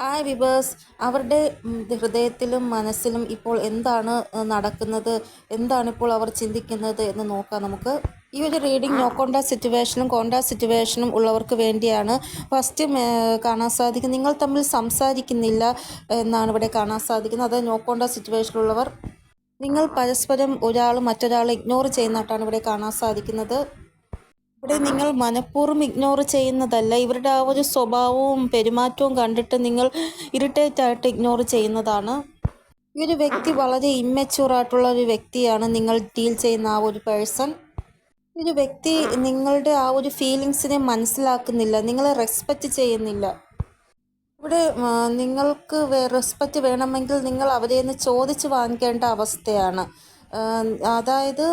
Hi viewers അവരുടെ ഹൃദയത്തിലും മനസ്സിലും ഇപ്പോൾ എന്താണ് നടക്കുന്നത് എന്താണ് ഇപ്പോൾ അവർ ചിന്തിക്കുന്നത് എന്ന് നോക്കാം നമുക്ക്. ഈ ഒരു റീഡിംഗ് നോ കോണ്ടാ സിറ്റുവേഷനും കോണ്ടാ സിറ്റുവേഷനും ഉള്ളവർക്ക് വേണ്ടിയാണ് ഫസ്റ്റ് കാണാൻ സാധിക്കും നിങ്ങൾ തമ്മിൽ സംസാരിക്കുന്നില്ല എന്നാണ് ഇവിടെ കാണാൻ സാധിക്കുന്നത്. അതായത് നോ കോണ്ടാ സിറ്റുവേഷനിലുള്ളവർ നിങ്ങൾ പരസ്പരം ഒരാൾ മറ്റൊരാളെ ഇഗ്നോർ ചെയ്യുന്നതായിട്ടാണ് ഇവിടെ കാണാൻ സാധിക്കുന്നത്. ഇവിടെ നിങ്ങൾ മനഃപൂർവം ഇഗ്നോർ ചെയ്യുന്നതല്ല. ഇവരുടെ ആ ഒരു സ്വഭാവവും പെരുമാറ്റവും കണ്ടിട്ട് നിങ്ങൾ ഇറിറ്റേറ്റ് ആയിട്ട് ഇഗ്നോർ ചെയ്യുന്നതാണ്. ഈ ഒരു വ്യക്തി വളരെ ഇമ്മച്യൂർ ആയിട്ടുള്ള ഒരു വ്യക്തിയാണ് നിങ്ങൾ ഡീൽ ചെയ്യുന്ന ആ ഒരു പേഴ്സൺ ഈ ഒരു വ്യക്തി നിങ്ങളുടെ ആ ഒരു ഫീലിങ്സിനെ മനസ്സിലാക്കുന്നില്ല. നിങ്ങളെ റെസ്പെക്റ്റ് ചെയ്യുന്നില്ല. ഇവിടെ നിങ്ങൾക്ക് റെസ്പെക്റ്റ് വേണമെങ്കിൽ നിങ്ങൾ അവരെ ചോദിച്ചു വാങ്ങിക്കേണ്ട അവസ്ഥയാണ്. അതായത്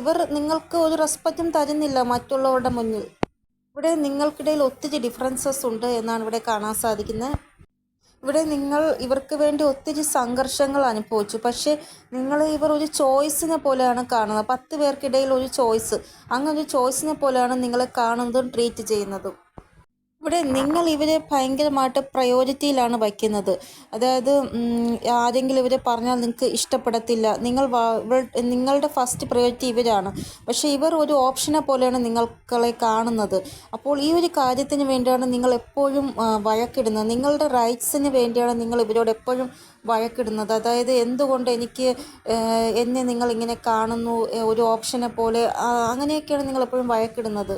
ഇവർ നിങ്ങൾക്ക് ഒരു റെസ്പെക്റ്റും തരുന്നില്ല മറ്റുള്ളവരുടെ മുന്നിൽ. ഇവിടെ നിങ്ങൾക്കിടയിൽ ഒത്തിരി ഡിഫറൻസസ് ഉണ്ട് എന്നാണ് ഇവിടെ കാണാൻ സാധിക്കുന്നത്. ഇവിടെ നിങ്ങൾ ഇവർക്ക് വേണ്ടി ഒത്തിരി സംഘർഷങ്ങൾ അനുഭവിച്ചു. പക്ഷേ നിങ്ങൾ ഇവർ ഒരു ചോയ്സിനെ പോലെയാണ് കാണുന്നത്. പത്ത് പേർക്കിടയിൽ ഒരു ചോയ്സ്. അങ്ങനെ ഒരു ചോയ്സിനെ പോലെയാണ് നിങ്ങളെ കാണുന്നതും ട്രീറ്റ് ചെയ്യുന്നതും. ഇവിടെ നിങ്ങൾ ഇവരെ ഭയങ്കരമായിട്ട് പ്രയോറിറ്റിയിലാണ് വയ്ക്കുന്നത്. അതായത് ആരെങ്കിലും ഇവരെ പറഞ്ഞാൽ നിങ്ങൾക്ക് ഇഷ്ടപ്പെടത്തില്ല. നിങ്ങൾ നിങ്ങളുടെ ഫസ്റ്റ് പ്രയോറിറ്റി ഇവരാണ്. പക്ഷേ ഇവർ ഒരു ഓപ്ഷനെ പോലെയാണ് നിങ്ങളെ കാണുന്നത്. അപ്പോൾ ഈ ഒരു കാര്യത്തിന് വേണ്ടിയാണ് നിങ്ങൾ എപ്പോഴും വഴക്കിടുന്നത്. നിങ്ങളുടെ റൈറ്റ്സിന് വേണ്ടിയാണ് നിങ്ങൾ ഇവരോട് എപ്പോഴും വഴക്കിടുന്നത്. അതായത് എന്തുകൊണ്ട് എനിക്ക് എന്നെ നിങ്ങൾ ഇങ്ങനെ കാണുന്നു ഒരു ഓപ്ഷനെ പോലെ അങ്ങനെയൊക്കെയാണ് നിങ്ങൾ എപ്പോഴും വഴക്കിടുന്നത്.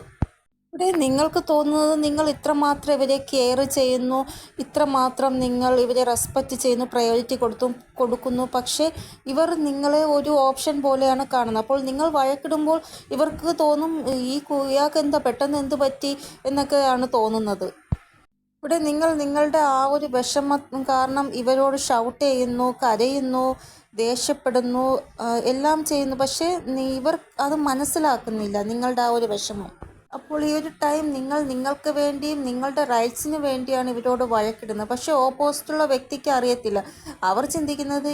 ഇവിടെ നിങ്ങൾക്ക് തോന്നുന്നത് നിങ്ങൾ ഇത്രമാത്രം ഇവരെ കെയർ ചെയ്യുന്നു ഇത്രമാത്രം നിങ്ങൾ ഇവരെ റെസ്പെക്റ്റ് ചെയ്യുന്നു പ്രയോറിറ്റി കൊടുത്തു കൊടുക്കുന്നു. പക്ഷേ ഇവർ നിങ്ങളെ ഒരു ഓപ്ഷൻ പോലെയാണ് കാണുന്നത്. അപ്പോൾ നിങ്ങൾ വഴക്കിടുമ്പോൾ ഇവർക്ക് തോന്നും ഈ ഇയാൾക്ക് എന്താ പെട്ടെന്ന് എന്ത് പറ്റി എന്നൊക്കെയാണ് തോന്നുന്നത്. ഇവിടെ നിങ്ങൾ നിങ്ങളുടെ ആ ഒരു വിഷമം കാരണം ഇവരോട് ഷൗട്ട് ചെയ്യുന്നു കരയുന്നു ദേഷ്യപ്പെടുന്നു എല്ലാം ചെയ്യുന്നു. പക്ഷേ ഇവർ അത് മനസ്സിലാക്കുന്നില്ല നിങ്ങളുടെ ആ ഒരു വിഷമം. അപ്പോൾ ഈ ഒരു ടൈം നിങ്ങൾ നിങ്ങൾക്ക് വേണ്ടിയും നിങ്ങളുടെ റൈറ്റ്സിന് വേണ്ടിയാണ് ഇവരോട് വഴക്കിടുന്നത്. പക്ഷേ ഓപ്പോസിറ്റുള്ള വ്യക്തിക്ക് അറിയത്തില്ല. അവർ ചിന്തിക്കുന്നത്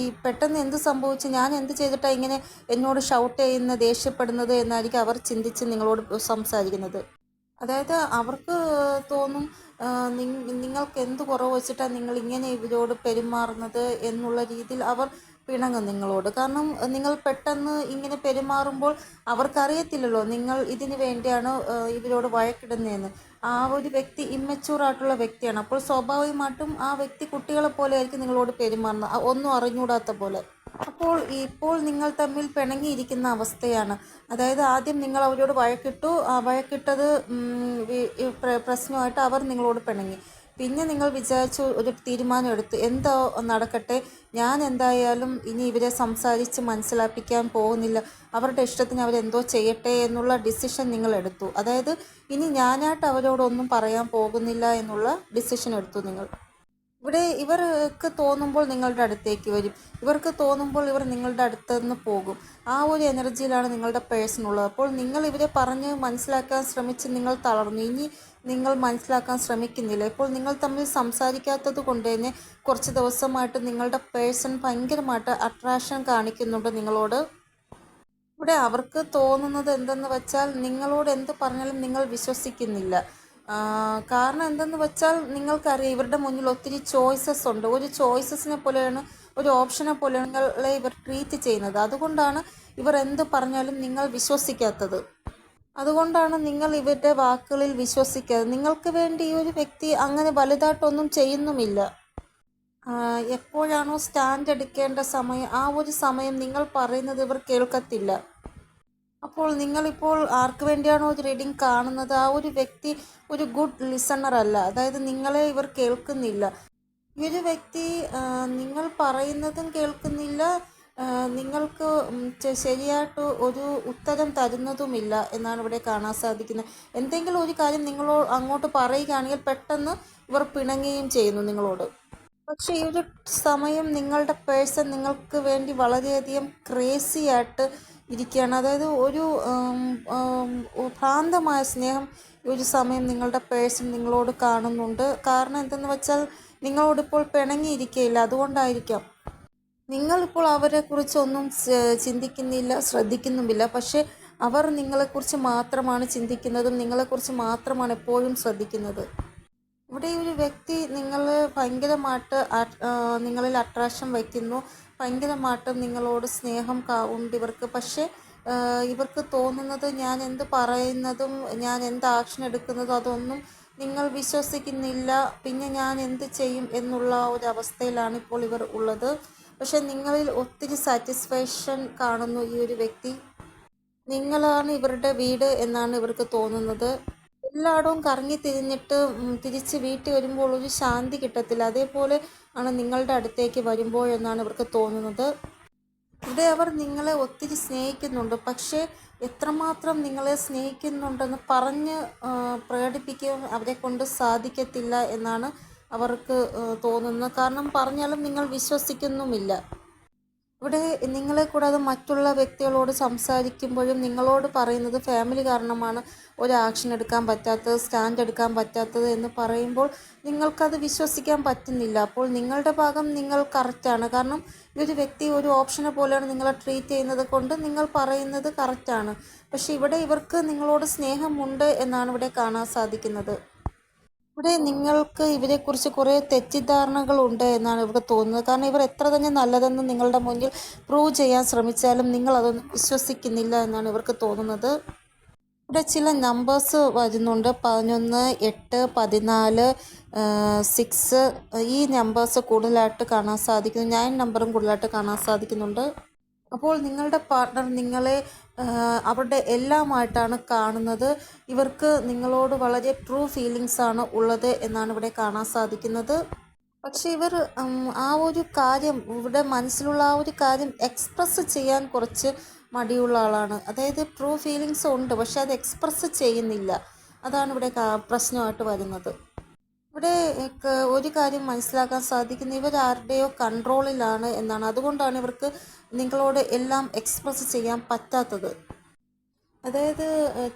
ഈ പെട്ടെന്ന് എന്ത് സംഭവിച്ചു ഞാൻ എന്ത് ചെയ്തിട്ടാണ് ഇങ്ങനെ എന്നോട് ഷൗട്ട് ചെയ്യുന്ന ദേഷ്യപ്പെടുന്നത് എന്നായിരിക്കും അവർ ചിന്തിച്ച് നിങ്ങളോട് സംസാരിക്കുന്നത്. അതായത് അവർക്ക് തോന്നും നിങ്ങൾക്ക് എന്ത് കുറവ് വെച്ചിട്ടാണ് നിങ്ങൾ ഇങ്ങനെ ഇവരോട് പെരുമാറുന്നത് എന്നുള്ള രീതിയിൽ അവർ പിണങ്ങും നിങ്ങളോട്. കാരണം നിങ്ങൾ പെട്ടെന്ന് ഇങ്ങനെ പെരുമാറുമ്പോൾ അവർക്കറിയത്തില്ലല്ലോ നിങ്ങൾ ഇതിന് വേണ്ടിയാണ് ഇവരോട് വഴക്കിടുന്നതെന്ന്. ആ ഒരു വ്യക്തി ഇമ്മച്യൂർ ആയിട്ടുള്ള വ്യക്തിയാണ്. അപ്പോൾ സ്വാഭാവികമായിട്ടും ആ വ്യക്തി കുട്ടികളെ പോലെ ആയിരിക്കും നിങ്ങളോട് പെരുമാറുന്നത്. ഒന്നും അറിഞ്ഞൂടാത്ത പോലെ. അപ്പോൾ ഇപ്പോൾ നിങ്ങൾ തമ്മിൽ പിണങ്ങിയിരിക്കുന്ന അവസ്ഥയാണ്. അതായത് ആദ്യം നിങ്ങൾ അവരോട് വഴക്കിട്ടു. വഴക്കിട്ടത് പ്രശ്നമായിട്ട് അവർ നിങ്ങളോട് പിണങ്ങി. പിന്നെ നിങ്ങൾ വിചാരിച്ചു ഒരു തീരുമാനം എടുത്തു എന്തോ നടക്കട്ടെ ഞാൻ എന്തായാലും ഇനി ഇവരെ സംസാരിച്ച് മനസ്സിലാപ്പിക്കാൻ പോകുന്നില്ല. അവരുടെ ഇഷ്ടത്തിന് അവരെന്തോ ചെയ്യട്ടെ എന്നുള്ള ഡിസിഷൻ നിങ്ങൾ എടുത്തു. അതായത് ഇനി ഞാനായിട്ട് അവരോടൊന്നും പറയാൻ പോകുന്നില്ല എന്നുള്ള ഡിസിഷൻ എടുത്തു നിങ്ങൾ. ഇവിടെ ഇവർക്ക് തോന്നുമ്പോൾ നിങ്ങളുടെ അടുത്തേക്ക് വരും. ഇവർക്ക് തോന്നുമ്പോൾ ഇവർ നിങ്ങളുടെ അടുത്ത് നിന്ന് പോകും. ആ ഒരു എനർജിയിലാണ് നിങ്ങളുടെ പേഴ്സൺ ഉള്ളത്. അപ്പോൾ നിങ്ങൾ ഇവരെ പറഞ്ഞ് മനസ്സിലാക്കാൻ ശ്രമിച്ച് നിങ്ങൾ തളർന്നു. ഇനി നിങ്ങൾ മനസ്സിലാക്കാൻ ശ്രമിക്കുന്നില്ല. ഇപ്പോൾ നിങ്ങൾ തമ്മിൽ സംസാരിക്കാത്തത് കൊണ്ട് തന്നെ കുറച്ച് ദിവസമായിട്ട് നിങ്ങളുടെ പേഴ്സൺ ഭയങ്കരമായിട്ട് അട്രാക്ഷൻ കാണിക്കുന്നുണ്ട് നിങ്ങളോട്. ഇവിടെ അവർക്ക് തോന്നുന്നത് എന്തെന്ന് വെച്ചാൽ നിങ്ങളോട് എന്ത് പറഞ്ഞാലും നിങ്ങൾ വിശ്വസിക്കുന്നില്ല. കാരണം എന്തെന്ന് വെച്ചാൽ നിങ്ങൾക്കറിയാം ഇവരുടെ മുന്നിൽ ഒത്തിരി ചോയ്സസ് ഉണ്ട്. ഒരു ചോയ്സസിനെ പോലെയാണ് ഒരു ഓപ്ഷനെ പോലെയാണ് നിങ്ങളെ ഇവർ ട്രീറ്റ് ചെയ്യുന്നത്. അതുകൊണ്ടാണ് ഇവർ എന്ത് പറഞ്ഞാലും നിങ്ങൾ വിശ്വസിക്കാത്തത്. അതുകൊണ്ടാണ് നിങ്ങൾ ഇവരുടെ വാക്കുകളിൽ വിശ്വസിക്കാതെ നിങ്ങൾക്ക് വേണ്ടി ഈ ഒരു വ്യക്തി അങ്ങനെ വലുതായിട്ടൊന്നും ചെയ്യുന്നുമില്ല. എപ്പോഴാണോ സ്റ്റാൻഡ് എടുക്കേണ്ട സമയം ആ ഒരു സമയം നിങ്ങൾ പറയുന്നത് ഇവർ കേൾക്കത്തില്ല. അപ്പോൾ നിങ്ങളിപ്പോൾ ആർക്ക് വേണ്ടിയാണോ ഒരു റീഡിംഗ് കാണുന്നത്? ആ ഒരു വ്യക്തി ഒരു ഗുഡ് ലിസണർ അല്ല. അതായത് നിങ്ങളെ ഇവർ കേൾക്കുന്നില്ല. ഈ ഒരു വ്യക്തി നിങ്ങൾ പറയുന്നതും കേൾക്കുന്നില്ല. നിങ്ങൾക്ക് ശരിയായിട്ട് ഒരു ഉത്തരം തരുന്നതുമില്ല എന്നാണ് ഇവിടെ കാണാൻ സാധിക്കുന്നത്. എന്തെങ്കിലും ഒരു കാര്യം നിങ്ങളോ അങ്ങോട്ട് പറയുകയാണെങ്കിൽ പെട്ടെന്ന് ഇവർ പിണങ്ങുകയും ചെയ്യുന്നു നിങ്ങളോട്. പക്ഷേ ഈ ഒരു സമയം നിങ്ങളുടെ പേഴ്സൺ നിങ്ങൾക്ക് വേണ്ടി വളരെയധികം ക്രേസി ആയിട്ട് ഇരിക്കുകയാണ്. അതായത് ഒരു ഭ്രാന്തമായ സ്നേഹം ഈ ഒരു സമയം നിങ്ങളുടെ പേഴ്സൺ നിങ്ങളോട് കാണുന്നുണ്ട്. കാരണം എന്തെന്ന് വെച്ചാൽ നിങ്ങളോടിപ്പോൾ പിണങ്ങിയിരിക്കുകയില്ല. അതുകൊണ്ടായിരിക്കാം നിങ്ങളിപ്പോൾ അവരെക്കുറിച്ച് ഒന്നും ചിന്തിക്കുന്നില്ല ശ്രദ്ധിക്കുന്നുമില്ല. പക്ഷേ അവർ നിങ്ങളെക്കുറിച്ച് മാത്രമാണ് ചിന്തിക്കുന്നതും നിങ്ങളെക്കുറിച്ച് മാത്രമാണ് എപ്പോഴും ശ്രദ്ധിക്കുന്നത്. ഇവിടെ ഒരു വ്യക്തി നിങ്ങളെ ഭയങ്കരമായിട്ട് നിങ്ങളിൽ അട്രാക്ഷൻ വയ്ക്കുന്നു. ഭയങ്കരമായിട്ട് നിങ്ങളോട് സ്നേഹം ഉണ്ട് ഇവർക്ക്. പക്ഷേ ഇവർക്ക് തോന്നുന്നത് ഞാൻ എന്ത് പറയുന്നതും ഞാൻ എന്ത് ആക്ഷൻ എടുക്കുന്നതും അതൊന്നും നിങ്ങൾ വിശ്വസിക്കുന്നില്ല. പിന്നെ ഞാൻ എന്ത് ചെയ്യും എന്നുള്ള ഒരു അവസ്ഥയിലാണ് ഇപ്പോൾ ഇവർ ഉള്ളത്. പക്ഷെ നിങ്ങളിൽ ഒത്തിരി സാറ്റിസ്ഫാക്ഷൻ കാണുന്നു ഈ ഒരു വ്യക്തി നിങ്ങളാണ് ഇവരുടെ വീട് എന്നാണ് ഇവർക്ക് തോന്നുന്നത്. എല്ലായിടവും കറങ്ങി തിരിഞ്ഞിട്ട് തിരിച്ച് വീട്ടിൽ വരുമ്പോൾ ഒരു ശാന്തി കിട്ടത്തില്ല. അതേപോലെ ആണ് നിങ്ങളുടെ അടുത്തേക്ക് വരുമ്പോഴെന്നാണ് ഇവർക്ക് തോന്നുന്നത്. ഇവിടെ അവർ നിങ്ങളെ ഒത്തിരി സ്നേഹിക്കുന്നുണ്ട്. പക്ഷേ എത്രമാത്രം നിങ്ങളെ സ്നേഹിക്കുന്നുണ്ടെന്ന് പറഞ്ഞ് പ്രകടിപ്പിക്കാൻ അവരെ കൊണ്ട് സാധിക്കത്തില്ല എന്നാണ് അവർക്ക് തോന്നുന്ന. കാരണം പറഞ്ഞാലും നിങ്ങൾ വിശ്വസിക്കുന്നുമില്ല. ഇവിടെ നിങ്ങളെ കൂടാതെ മറ്റുള്ള വ്യക്തികളോട് സംസാരിക്കുമ്പോഴും നിങ്ങളോട് പറയുന്നത് ഫാമിലി കാരണമാണ് ഒരു ആക്ഷൻ എടുക്കാൻ പറ്റാത്തത് സ്റ്റാൻഡ് എടുക്കാൻ പറ്റാത്തത് എന്ന് പറയുമ്പോൾ നിങ്ങൾക്കത് വിശ്വസിക്കാൻ പറ്റുന്നില്ല. അപ്പോൾ നിങ്ങളുടെ ഭാഗം നിങ്ങൾ കറക്റ്റാണ് കാരണം ഈ ഒരു വ്യക്തി ഒരു ഓപ്ഷനെ പോലെയാണ് നിങ്ങളെ ട്രീറ്റ് ചെയ്യുന്നത് കൊണ്ട് നിങ്ങൾ പറയുന്നത് കറക്റ്റാണ് പക്ഷേ ഇവിടെ ഇവർക്ക് നിങ്ങളോട് സ്നേഹമുണ്ട് എന്നാണ് ഇവിടെ കാണാൻ സാധിക്കുന്നത്. ഇവിടെ നിങ്ങൾക്ക് ഇവരെക്കുറിച്ച് കുറേ തെറ്റിദ്ധാരണകളുണ്ട് എന്നാണ് ഇവർക്ക് തോന്നുന്നത്. കാരണം ഇവർ എത്ര തന്നെ നല്ലതെന്ന് നിങ്ങളുടെ മുന്നിൽ പ്രൂവ് ചെയ്യാൻ ശ്രമിച്ചാലും നിങ്ങൾ അതൊന്നും വിശ്വസിക്കുന്നില്ല എന്നാണ് ഇവർക്ക് തോന്നുന്നത്. ഇവിടെ ചില നമ്പേഴ്സ് വരുന്നുണ്ട്. പതിനൊന്ന് എട്ട് പതിനാല് സിക്സ് ഈ നമ്പേഴ്സ് കൂടുതലായിട്ട് കാണാൻ സാധിക്കുന്നു. നയൻ നമ്പറും കൂടുതലായിട്ട് കാണാൻ സാധിക്കുന്നുണ്ട്. അപ്പോൾ നിങ്ങളുടെ പാർട്ട്ണർ നിങ്ങളെ അവരുടെ എല്ലാമായിട്ടാണ് കാണുന്നത്. ഇവർക്ക് നിങ്ങളോട് വളരെ ട്രൂ ഫീലിങ്സ് ആണ് ഉള്ളത് എന്നാണ് ഇവിടെ കാണാൻ സാധിക്കുന്നത്. പക്ഷെ ഇവർ ആ ഒരു കാര്യം ഇവിടെ മനസ്സിലുള്ള ആ ഒരു കാര്യം എക്സ്പ്രസ് ചെയ്യാൻ കുറച്ച് മടിയുള്ള ആളാണ്. അതായത് ട്രൂ ഫീലിങ്സ് ഉണ്ട് പക്ഷെ അത് എക്സ്പ്രസ് ചെയ്യുന്നില്ല. അതാണ് ഇവിടെ പ്രശ്നമായിട്ട് വരുന്നത്. ഇവിടെ ഒരു കാര്യം മനസ്സിലാക്കാൻ സാധിക്കുന്ന. ഇവർ ആരുടെയോ കൺട്രോളിലാണ് എന്നാണ്. അതുകൊണ്ടാണ് ഇവർക്ക് നിങ്ങളോട് എല്ലാം എക്സ്പ്രസ് ചെയ്യാൻ പറ്റാത്തത്. അതായത്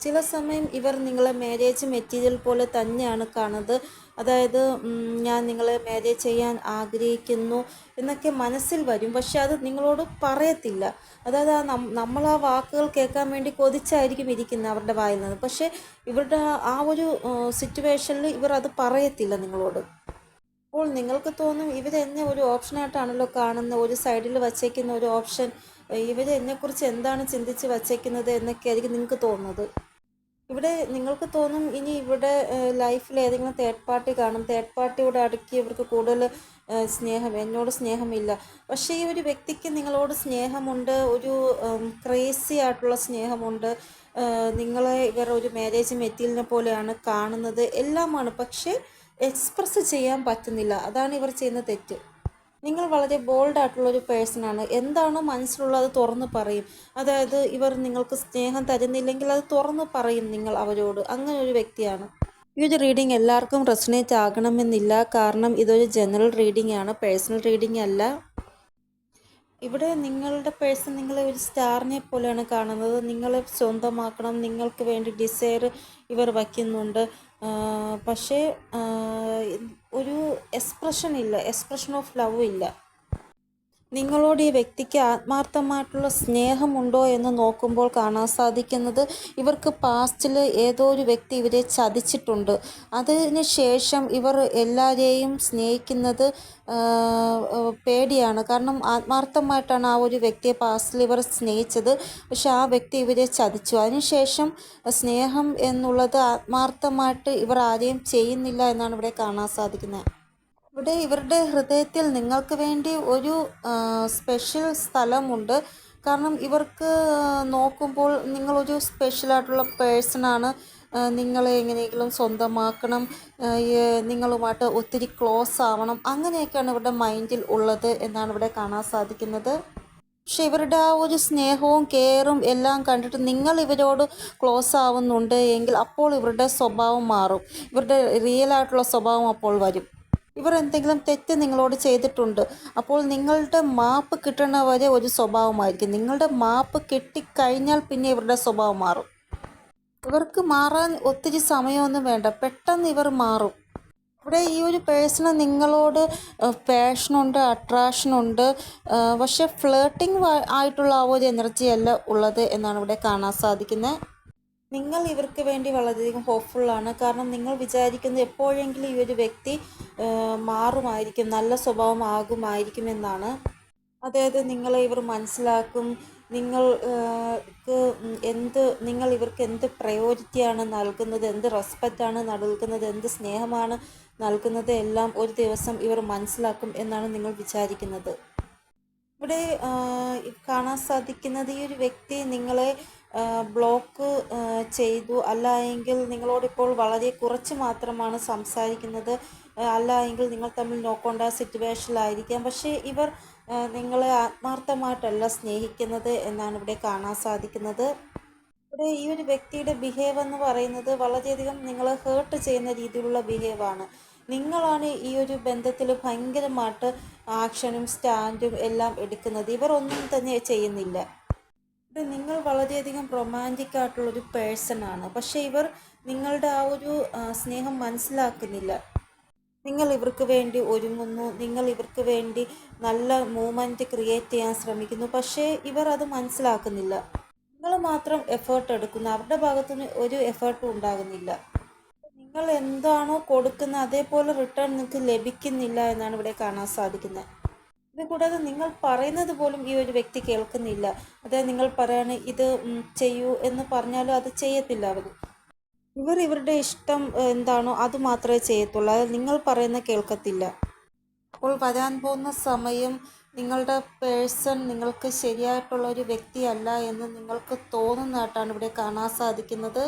ചില സമയം ഇവർ നിങ്ങളെ മാരേജ് മെറ്റീരിയൽ പോലെ തന്നെയാണ് കാണുന്നത്. അതായത് ഞാൻ നിങ്ങളെ മാരേജ് ചെയ്യാൻ ആഗ്രഹിക്കുന്നു എന്നൊക്കെ മനസ്സിൽ വരും. പക്ഷെ അത് നിങ്ങളോട് പറയത്തില്ല. അതായത് ആ നമ്മൾ ആ വാക്കുകൾ കേൾക്കാൻ വേണ്ടി കൊതിച്ചായിരിക്കും ഇരിക്കുന്നത് അവരുടെ വായിൽ നിന്ന്. പക്ഷേ ഇവരുടെ ആ- ഒരു സിറ്റുവേഷനിൽ ഇവർ അത് പറയത്തില്ല നിങ്ങളോട്. അപ്പോൾ നിങ്ങൾക്ക് തോന്നും ഇവർ എന്നെ ഒരു ഓപ്ഷനായിട്ടാണല്ലോ കാണുന്ന ഒരു സൈഡിൽ വച്ചേക്കുന്ന ഒരു ഓപ്ഷൻ ഇവർ എന്നെക്കുറിച്ച് എന്താണ് ചിന്തിച്ച് വച്ചേക്കുന്നത് എന്നൊക്കെ ആയിരിക്കും നിങ്ങൾക്ക് തോന്നുന്നത്. ഇവിടെ നിങ്ങൾക്ക് തോന്നും ഇനി ഇവിടെ ലൈഫിൽ ഏതെങ്കിലും തേർഡ് പാർട്ടി കാണും. തേർഡ് പാർട്ടിയോട് അടുക്കി ഇവർക്ക് കൂടുതൽ സ്നേഹം എന്നോട് സ്നേഹമില്ല. പക്ഷേ ഈ ഒരു വ്യക്തിക്ക് നിങ്ങളോട് സ്നേഹമുണ്ട് ഒരു ക്രേസി ആയിട്ടുള്ള സ്നേഹമുണ്ട്. നിങ്ങളെ ഇവർ ഒരു മാരേജ് മെറ്റീരിയലിനെ പോലെയാണ് കാണുന്നത്. എല്ലാമാണ്. പക്ഷേ എക്സ്പ്രസ് ചെയ്യാൻ പറ്റുന്നില്ല. അതാണ് ഇവർ ചെയ്യുന്ന തെറ്റ്. നിങ്ങൾ വളരെ ബോൾഡ് ആയിട്ടുള്ള ഒരു പേഴ്സൺ ആണ്. എന്താണോ മനസ്സിലുള്ളത് തുറന്ന് പറയും. അതായത് ഇവർ നിങ്ങൾക്ക് സ്നേഹം തരുന്നില്ലെങ്കിൽ അത് തുറന്ന് പറയും നിങ്ങൾ അവരോട്. അങ്ങനെ ഒരു വ്യക്തിയാണ്. ഈ ഒരു റീഡിംഗ് എല്ലാവർക്കും റെസണേറ്റ് ആകണമെന്നില്ല. കാരണം ഇതൊരു ജനറൽ റീഡിംഗ് ആണ്. പേഴ്സണൽ റീഡിംഗ് അല്ല. ഇവിടെ നിങ്ങളുടെ പേഴ്സൺ നിങ്ങളെ ഒരു സ്റ്റാറിനെ പോലെയാണ് കാണുന്നത്. നിങ്ങളെ സ്വന്തമാക്കണം. നിങ്ങൾക്ക് വേണ്ടി ഡിസയർ ഇവർ വയ്ക്കുന്നുണ്ട്. പക്ഷേ ഒരു എക്സ്പ്രഷൻ ഇല്ല. എക്സ്പ്രഷൻ ഓഫ് ലവ് ഇല്ല. നിങ്ങളോട് ഈ വ്യക്തിക്ക് ആത്മാർത്ഥമായിട്ടുള്ള സ്നേഹമുണ്ടോ എന്ന് നോക്കുമ്പോൾ കാണാൻ സാധിക്കുന്നത് ഇവർക്ക് പാസ്റ്റിൽ ഏതോ ഒരു വ്യക്തി ഇവരെ ചതിച്ചിട്ടുണ്ട്. അതിന് ശേഷം ഇവർ എല്ലാവരെയും സ്നേഹിക്കുന്നത് പേടിയാണ്. കാരണം ആത്മാർത്ഥമായിട്ടാണ് ആ ഒരു വ്യക്തിയെ പാസ്റ്റിൽ ഇവർ സ്നേഹിച്ചത്. പക്ഷെ ആ വ്യക്തി ഇവരെ ചതിച്ചു. അതിനുശേഷം സ്നേഹം എന്നുള്ളത് ആത്മാർത്ഥമായിട്ട് ഇവർ ആരെയും ചെയ്യുന്നില്ല എന്നാണ് ഇവിടെ കാണാൻ സാധിക്കുന്നത്. ഇവിടെ ഇവരുടെ ഹൃദയത്തിൽ നിങ്ങൾക്ക് വേണ്ടി ഒരു സ്പെഷ്യൽ സ്ഥലമുണ്ട്. കാരണം ഇവർക്ക് നോക്കുമ്പോൾ നിങ്ങളൊരു സ്പെഷ്യലായിട്ടുള്ള പേഴ്സണാണ് നിങ്ങളെ എങ്ങനെയെങ്കിലും സ്വന്തമാക്കണം. നിങ്ങളുമായിട്ട് ഒത്തിരി ക്ലോസ് ആവണം. അങ്ങനെയൊക്കെയാണ് ഇവരുടെ മൈൻഡിൽ ഉള്ളത് എന്നാണ് ഇവിടെ കാണാൻ സാധിക്കുന്നത്. പക്ഷെ ഇവരുടെ ആ ഒരു സ്നേഹവും കെയറും എല്ലാം കണ്ടിട്ട് നിങ്ങൾ ഇവരോട് ക്ലോസ് ആവുന്നുണ്ട് എങ്കിൽ അപ്പോൾ ഇവരുടെ സ്വഭാവം മാറും. ഇവരുടെ റിയൽ ആയിട്ടുള്ള സ്വഭാവം അപ്പോൾ വരും. ഇവർ എന്തെങ്കിലും തെറ്റ് നിങ്ങളോട് ചെയ്തിട്ടുണ്ട് അപ്പോൾ നിങ്ങളുടെ മാപ്പ് കിട്ടണ വരെ ഒരു സ്വഭാവമായിരിക്കും. നിങ്ങളുടെ മാപ്പ് കിട്ടിക്കഴിഞ്ഞാൽ പിന്നെ ഇവരുടെ സ്വഭാവം മാറും. ഇവർക്ക് മാറാൻ ഒത്തിരി സമയമൊന്നും വേണ്ട. പെട്ടെന്ന് ഇവർ മാറും. ഇവിടെ ഈ ഒരു പേഴ്സണ് നിങ്ങളോട് പാഷനുണ്ട് അട്രാക്ഷനുണ്ട് പക്ഷെ ഫ്ലേട്ടിംഗ് ആയിട്ടുള്ള ആ ഒരു എനർജിയല്ല ഉള്ളത് എന്നാണ് ഇവിടെ കാണാൻ സാധിക്കുന്നത്. നിങ്ങൾ ഇവർക്ക് വേണ്ടി വളരെയധികം ഹോപ്പ്ഫുള്ളാണ് കാരണം നിങ്ങൾ വിചാരിക്കുന്ന എപ്പോഴെങ്കിലും ഈ ഒരു വ്യക്തി മാറുമായിരിക്കും നല്ല സ്വഭാവമാകുമായിരിക്കും എന്നാണ്. അതായത് നിങ്ങളെ ഇവർ മനസ്സിലാക്കും. നിങ്ങൾക്ക് എന്ത് നിങ്ങൾ ഇവർക്ക് എന്ത് പ്രയോറിറ്റിയാണ് നൽകുന്നത് എന്ത് റെസ്പെക്റ്റാണ് നൽകുന്നത് എന്ത് സ്നേഹമാണ് നൽകുന്നത് എല്ലാം ഒരു ദിവസം ഇവർ മനസ്സിലാക്കും എന്നാണ് നിങ്ങൾ വിചാരിക്കുന്നത്. ഇവിടെ കാണാൻ സാധിക്കുന്നത് ഈ ഒരു വ്യക്തി നിങ്ങളെ ബ്ലോക്ക് ചെയ്തു. അല്ല എങ്കിൽ നിങ്ങളോടിപ്പോൾ വളരെ കുറച്ച് മാത്രമാണ് സംസാരിക്കുന്നത്. അല്ല എങ്കിൽ നിങ്ങൾ തമ്മിൽ നോക്കേണ്ട സിറ്റുവേഷനിലായിരിക്കാം പക്ഷേ ഇവർ നിങ്ങളെ ആത്മാർത്ഥമായിട്ടല്ല സ്നേഹിക്കുന്നത് എന്നാണ് ഇവിടെ കാണാൻ സാധിക്കുന്നത്. ഇവിടെ ഈ ഒരു വ്യക്തിയുടെ ബിഹേവ് എന്ന് പറയുന്നത് വളരെയധികം നിങ്ങളെ ഹേർട്ട് ചെയ്യുന്ന രീതിയിലുള്ള ബിഹേവാണ് നിങ്ങളാണ് ഈ ഒരു ബന്ധത്തിൽ ഭയങ്കരമായിട്ട് ആക്ഷനും സ്റ്റാൻഡും എല്ലാം എടുക്കുന്നത്. ഇവർ ഒന്നും തന്നെ ചെയ്യുന്നില്ല. ഇത് നിങ്ങൾ വളരെയധികം റൊമാന്റിക് ആയിട്ടുള്ളൊരു പേഴ്സൺ ആണ്. പക്ഷേ ഇവർ നിങ്ങളുടെ ആ ഒരു സ്നേഹം മനസ്സിലാക്കുന്നില്ല. നിങ്ങൾ ഇവർക്ക് വേണ്ടി ഒരുങ്ങുന്നു. നിങ്ങൾ ഇവർക്ക് വേണ്ടി നല്ല മൂവ്മെന്റ് ക്രിയേറ്റ് ചെയ്യാൻ ശ്രമിക്കുന്നു. പക്ഷേ ഇവർ അത് മനസ്സിലാക്കുന്നില്ല. നിങ്ങൾ മാത്രം എഫേർട്ട് എടുക്കുന്നു. അവരുടെ ഭാഗത്തുനിന്ന് ഒരു എഫേർട്ടും ഉണ്ടാകുന്നില്ല. നിങ്ങൾ എന്താണോ കൊടുക്കുന്നത് അതേപോലെ റിട്ടേൺ നിങ്ങൾക്ക് ലഭിക്കുന്നില്ല എന്നാണ് ഇവിടെ കാണാൻ സാധിക്കുന്നത്. കൂടാതെ നിങ്ങൾ പറയുന്നത് പോലും ഈ ഒരു വ്യക്തി കേൾക്കുന്നില്ല. അതായത് നിങ്ങൾ പറയാണ് ഇത് ചെയ്യൂ എന്ന് പറഞ്ഞാലും അത് ചെയ്യത്തില്ല അവർ. ഇവർ ഇവരുടെ ഇഷ്ടം എന്താണോ അത് മാത്രമേ ചെയ്യത്തുള്ളൂ. അതായത് നിങ്ങൾ പറയുന്ന കേൾക്കത്തില്ല. അപ്പോൾ വരാൻ പോകുന്ന സമയം നിങ്ങളുടെ പേഴ്സൺ നിങ്ങൾക്ക് ശരിയായിട്ടുള്ള ഒരു വ്യക്തിയല്ല എന്ന് നിങ്ങൾക്ക് തോന്നുന്നതായിട്ടാണ് ഇവിടെ കാണാൻ സാധിക്കുന്നത്.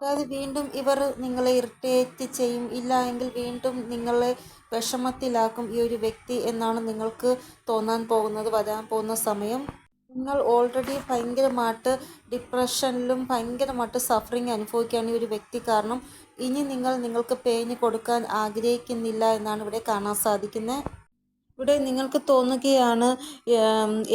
അതായത് വീണ്ടും ഇവർ നിങ്ങളെ ഇറിറ്റേറ്റ് ചെയ്യും. ഇല്ല എങ്കിൽ വീണ്ടും നിങ്ങളെ വിഷമത്തിലാക്കും ഈ ഒരു വ്യക്തി എന്നാണ് നിങ്ങൾക്ക് തോന്നാൻ പോകുന്നത് വരാൻ പോകുന്ന സമയം. നിങ്ങൾ ഓൾറെഡി ഭയങ്കരമായിട്ട് ഡിപ്രഷനിലും ഭയങ്കരമായിട്ട് സഫറിങ് അനുഭവിക്കുകയാണ് ഈ ഒരു വ്യക്തി കാരണം. ഇനി നിങ്ങൾ നിങ്ങൾക്ക് പേഞ്ഞ് കൊടുക്കാൻ ആഗ്രഹിക്കുന്നില്ല എന്നാണ് ഇവിടെ കാണാൻ സാധിക്കുന്നത്. ഇവിടെ നിങ്ങൾക്ക് തോന്നുകയാണ്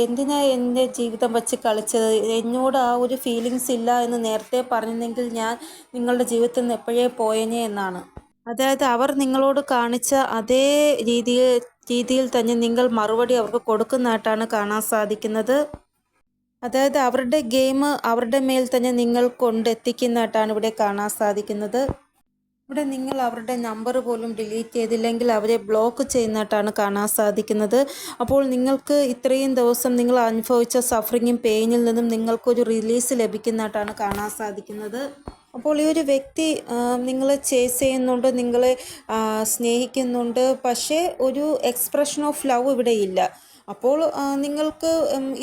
എന്തിനാ എന്റെ ജീവിതം വച്ച് കളിച്ചത്? എന്നോട് ആ ഒരു ഫീലിങ്സ് ഇല്ല എന്ന് നേരത്തെ പറഞ്ഞെങ്കിൽ ഞാൻ നിങ്ങളുടെ ജീവിതത്തിൽ നിന്ന് എപ്പോഴേ പോയനെ എന്നാണ്. അതായത് അവർ നിങ്ങളോട് കാണിച്ച അതേ രീതിയിൽ രീതിയിൽ തന്നെ നിങ്ങൾ മറുപടി അവർക്ക് കൊടുക്കുന്നതായിട്ടാണ് കാണാൻ സാധിക്കുന്നത്. അതായത് അവരുടെ ഗെയിം അവരുടെ മേൽ തന്നെ നിങ്ങൾ കൊണ്ടെത്തിക്കുന്നതായിട്ടാണ് ഇവിടെ കാണാൻ സാധിക്കുന്നത്. ഇവിടെ നിങ്ങൾ അവരുടെ നമ്പർ പോലും ഡിലീറ്റ് ചെയ്തില്ലെങ്കിൽ അവരെ ബ്ലോക്ക് ചെയ്യുന്നതായിട്ടാണ് കാണാൻ സാധിക്കുന്നത്. അപ്പോൾ നിങ്ങൾക്ക് ഇത്രയും ദിവസം നിങ്ങൾ അനുഭവിച്ച സഫറിങ്ങും പെയിനിൽ നിന്നും നിങ്ങൾക്കൊരു റിലീസ് ലഭിക്കുന്നതായിട്ടാണ് കാണാൻ സാധിക്കുന്നത്. അപ്പോൾ ഈ ഒരു വ്യക്തി നിങ്ങളെ ചേസ് ചെയ്യുന്നുണ്ട് നിങ്ങളെ സ്നേഹിക്കുന്നുണ്ട്. പക്ഷേ ഒരു എക്സ്പ്രഷൻ ഓഫ് ലവ് ഇവിടെ ഇല്ല. അപ്പോൾ നിങ്ങൾക്ക്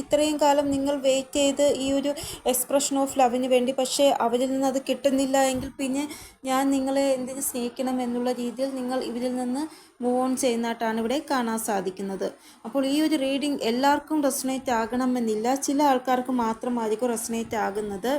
ഇത്രയും കാലം നിങ്ങൾ വെയിറ്റ് ചെയ്ത് ഈ ഒരു എക്സ്പ്രഷൻ ഓഫ് ലവിന് വേണ്ടി പക്ഷേ അവരിൽ നിന്ന് അത് കിട്ടുന്നില്ല എങ്കിൽ പിന്നെ ഞാൻ നിങ്ങളെ എന്തിനു സ്നേഹിക്കണം എന്നുള്ള രീതിയിൽ നിങ്ങൾ ഇവരിൽ നിന്ന് മൂവ് ഓൺ ചെയ്യുന്നതായിട്ടാണ് ഇവിടെ കാണാൻ സാധിക്കുന്നത്. അപ്പോൾ ഈ ഒരു റീഡിംഗ് എല്ലാവർക്കും റെസണേറ്റ് ആകണമെന്നില്ല. ചില ആൾക്കാർക്ക് മാത്രമായിരിക്കും റെസണേറ്റ് ആകുന്നത്.